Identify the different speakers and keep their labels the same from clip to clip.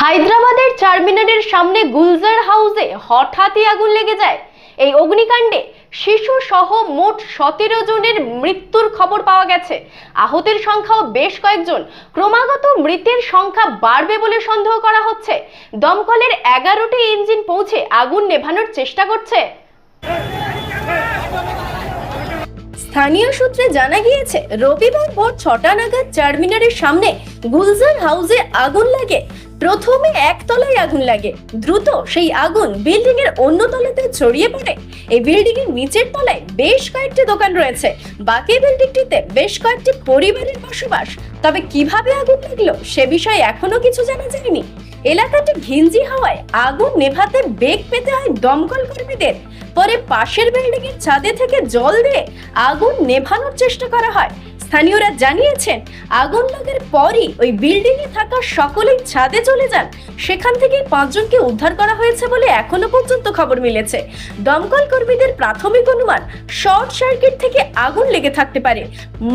Speaker 1: হায়দ্রাবাদের চারমিনারের সামনে গুলজার হাউসে হঠাৎই আগুন লেগে যায়। এই অগ্নিকাণ্ডে শিশু সহ মোট সতেরো জনের মৃত্যুর খবর পাওয়া গেছে। আহতের সংখ্যাও বেশ কয়েকজন। ক্রমাগত মৃতের সংখ্যা বাড়বে বলে সন্দেহ করা হচ্ছে। দমকলের এগারোটি ইঞ্জিন পৌঁছে আগুন নেভানোর চেষ্টা করছে। স্থানীয় সূত্রে জানা গিয়েছে, রবিবার ভোর ছটা নাগাদ চারমিনারের সামনে গুলজার হাউসে আগুন লাগে। প্রথমে একতলায় আগুন লাগে। দ্রুত সেই আগুন বিল্ডিং এর অন্য তলাতে ছড়িয়ে পড়ে। এই বিল্ডিং এর নিচের তলায় বেশ কয়েকটি দোকান রয়েছে। বাকি বিল্ডিংটিতে বেশ কয়েকটি পরিবারের বসবাস। তবে কীভাবে আগুন লাগল সে বিষয়ে এখনও কিছু জানা যায়নি। এলাকাটি ঘিঞ্জি হওয়ায় আগুন নেভাতে বেগ পেতে হয় দমকল কর্মীদের। পরে পাশের বিল্ডিং এর ছাদে থেকে জল দিয়ে আগুন নেভানোর চেষ্টা করা হয়। স্থানীয়রা জানিয়েছেন আগুন লাগার পরই ওই বিল্ডিং এ থাকা সকলেই ছাদে চলে যান। সেখান থেকে পাঁচজনকে উদ্ধার করা হয়েছে বলে এখনও পর্যন্ত খবর মিলেছে। দমকল কর্মীদের প্রাথমিক অনুমান, শর্ট সার্কিট থেকে আগুন লেগে থাকতে পারে।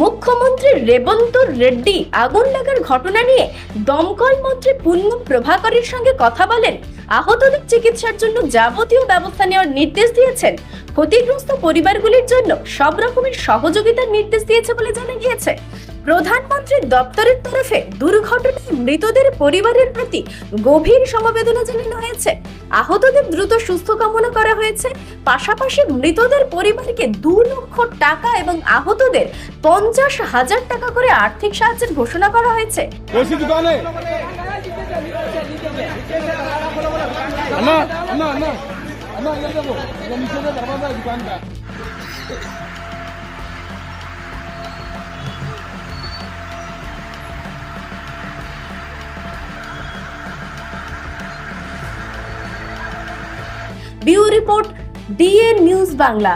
Speaker 1: মুখ্যমন্ত্রী রেবন্ত রেড্ডি আগুন লাগার ঘটনা নিয়ে দমকল মন্ত্রী পুণ্য প্রভাকরের সঙ্গে কথা বলেন। আহতদের চিকিৎসার জন্য যাবতীয় ব্যবস্থা নেওয়ার নির্দেশ দিয়েছেন। ক্ষতিগ্রস্ত পরিবারগুলির জন্য সব রকমের সহযোগিতার নির্দেশ দিয়েছে বলে জানা গিয়েছে। প্রধানমন্ত্রীর দপ্তরের তরফে দুর্ঘটনায় মৃতদের পরিবারের প্রতি গভীর সমবেদনা জানানো হয়েছে। আহতদের দ্রুত সুস্থ কামনা করা হয়েছে। পাশাপাশি মৃতদের পরিবারকে দু লক্ষ টাকা এবং আহতদের পঞ্চাশ হাজার টাকা করে আর্থিক সাহায্যের ঘোষণা করা হয়েছে।
Speaker 2: అన్నా అన్నా అన్నా అన్నా ఇలా చెప్పు ఇక నిజంగా తర్వాత దుకాణంగా
Speaker 1: bureau report DN news Bangla